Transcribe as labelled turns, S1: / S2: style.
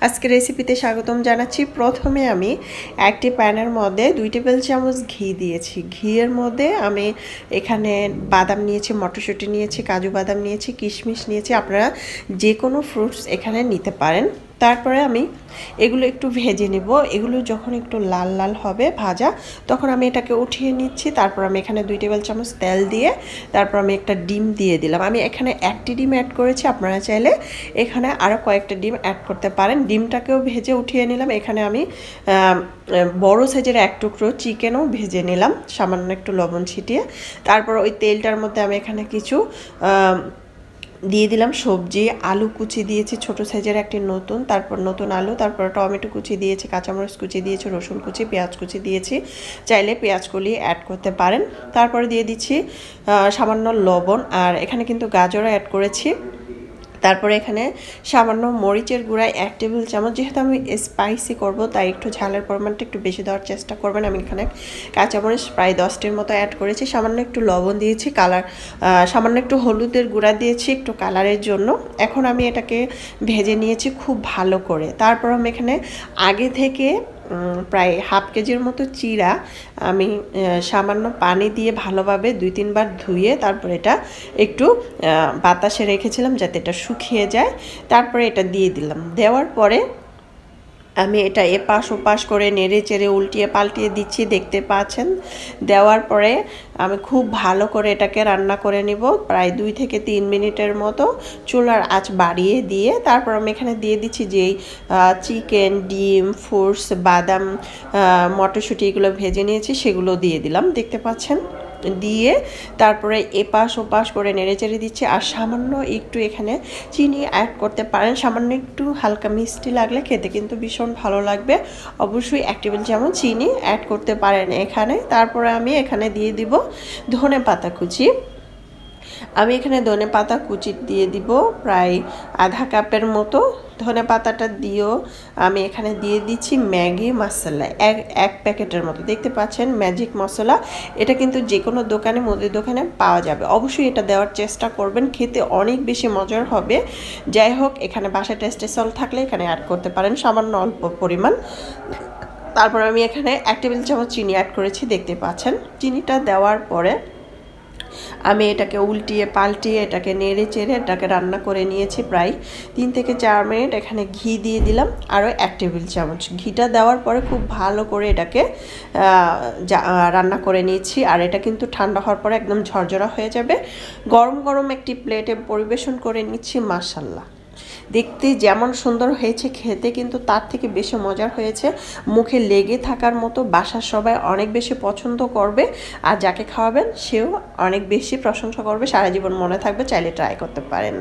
S1: আজকে রেসিপিতে স্বাগতম জানাচ্ছি। প্রথমে আমি একটি প্যানের মধ্যে দুই টেবিল চামচ ঘি দিয়েছি। ঘিয়ের মধ্যে আমি এখানে বাদাম নিয়েছি, মটরশুঁটি নিয়েছি, কাজু বাদাম নিয়েছি, কিশমিশ নিয়েছি। আপনারা যে কোনো ফ্রুটস এখানে নিতে পারেন। তারপরে আমি এগুলো একটু ভেজে নেব। এগুলো যখন একটু লাল লাল হবে ভাজা, তখন আমি এটাকে উঠিয়ে নিচ্ছি। তারপর আমি এখানে দুই টেবিল চামচ তেল দিয়ে, তারপর আমি একটা ডিম দিয়ে দিলাম। আমি এখানে একটি ডিম অ্যাড করেছি। আপনারা চাইলে এখানে আরও কয়েকটা ডিম অ্যাড করতে পারেন। ডিমটাকেও ভেজে উঠিয়ে নিলাম। এখানে আমি বড় সাইজের এক টুকরো চিকেনও ভেজে নিলাম। সামান্য একটু লবণ ছিটিয়ে। তারপর ওই তেলটার মধ্যে আমি এখানে কিছু দিয়ে দিলাম সবজি, আলু কুচি দিয়েছি ছোট সাইজের একটি নতুন, তারপর নতুন আলু, তারপর টমেটো কুচি দিয়েছি, কাঁচামরিচ কুচি দিয়েছি, রসুন কুচি, পেঁয়াজ কুচি দিয়েছি। চাইলে পেঁয়াজ কলি অ্যাড করতে পারেন। তারপরে দিয়ে দিচ্ছি সামান্য লবণ আর এখানে কিন্তু গাজরও অ্যাড করেছি। তারপরে এখানে সামান্য মরিচের গুঁড়ায় এক টেবিল চামচ, যেহেতু আমি স্পাইসি করব, তাই একটু ঝালের পরিমাণটা একটু বেশি দেওয়ার চেষ্টা করবেন। আমি এখানে কাঁচামরিচ প্রায় দশটির মতো অ্যাড করেছি। সামান্য একটু লবণ দিয়েছি কালার সামান্য একটু হলুদের গুঁড়া দিয়েছি একটু কালারের জন্য। এখন আমি এটাকে ভেজে নিয়েছি খুব ভালো করে। তারপর আমি এখানে আগে থেকে প্রায় হাফ কেজির মতো চিরা আমি সামান্য পানি দিয়ে ভালোভাবে দুই তিনবার ধুয়ে তারপর এটা একটু বাতাসে রেখেছিলাম যাতে এটা শুকিয়ে যায়। তারপরে এটা দিয়ে দিলাম। দেওয়ার পরে আমি এটা এপাশ ওপাশ করে নেড়ে চেড়ে উল্টিয়ে পাল্টিয়ে দিচ্ছি, দেখতে পাচ্ছেন? দেওয়ার পরে আমি খুব ভালো করে এটাকে রান্না করে নিব, প্রায় দুই থেকে তিন মিনিটের মতো। চুলার আঁচ বাড়িয়ে দিয়ে তারপর আমি এখানে দিয়ে দিচ্ছি যেই চিকেন, ডিম, ফ্রুটস, বাদাম মটরশুঁটি এগুলো ভেজে নিয়েছি, সেগুলো দিয়ে দিলাম, দেখতে পাচ্ছেন? দিয়ে তারপরে এপাশ ওপাশ করে নেড়ে চেড়ে দিচ্ছি আর সামান্য একটু এখানে চিনি অ্যাড করতে পারেন। সামান্য একটু হালকা মিষ্টি লাগলে খেতে কিন্তু ভীষণ ভালো লাগবে। অবশ্যই এক টেবিল চামচ চিনি অ্যাড করতে পারেন এখানে। তারপরে আমি এখানে দিয়ে দিব ধনে পাতা কুচি। আমি এখানে ধনে পাতা কুচি দিয়ে দিব, প্রায় আধা কাপের মতো। ধনে পাতাটা দিয়েও আমি এখানে দিয়ে দিচ্ছি ম্যাগি মশলা, এক এক প্যাকেটের মতো। দেখতে পাচ্ছেন ম্যাজিক মশলা, এটা কিন্তু যে কোনো দোকানে, মুদির দোকানে পাওয়া যাবে। অবশ্যই এটা দেওয়ার চেষ্টা করবেন, খেতে অনেক বেশি মজার হবে। যাই হোক, এখানে বাসা টেস্টে সল থাকলে এখানে অ্যাড করতে পারেন, সামান্য অল্প পরিমাণ। তারপর আমি এখানে এক টেবিল চামচ চিনি অ্যাড করেছি, দেখতে পাচ্ছেন। চিনিটা দেওয়ার পরে আমি এটাকে উল্টিয়ে পাল্টিয়ে এটাকে নেড়ে চেড়ে এটাকে রান্না করে নিয়েছি প্রায় তিন থেকে চার মিনিট। এখানে ঘি দিয়ে দিলাম, আরও এক টেবিল চামচ। ঘিটা দেওয়ার পরে খুব ভালো করে এটাকে রান্না করে নিয়েছি। আর এটা কিন্তু ঠান্ডা হওয়ার পরে একদম ঝরঝরা হয়ে যাবে। গরম গরম একটি প্লেটে পরিবেশন করে নিচ্ছি মাসাল্লাহ দেখতে যেমন সুন্দর হয়েছে, খেতে কিন্তু তার থেকে বেশি মজার হয়েছে। মুখে লেগে থাকার মতো বাসার সবাই অনেক বেশি পছন্দ করবে আর যাকে খাওয়াবেন সেও অনেক বেশি প্রশংসা করবে। সারা জীবন মনে থাকবে, চাইলে ট্রাই করতে পারেন।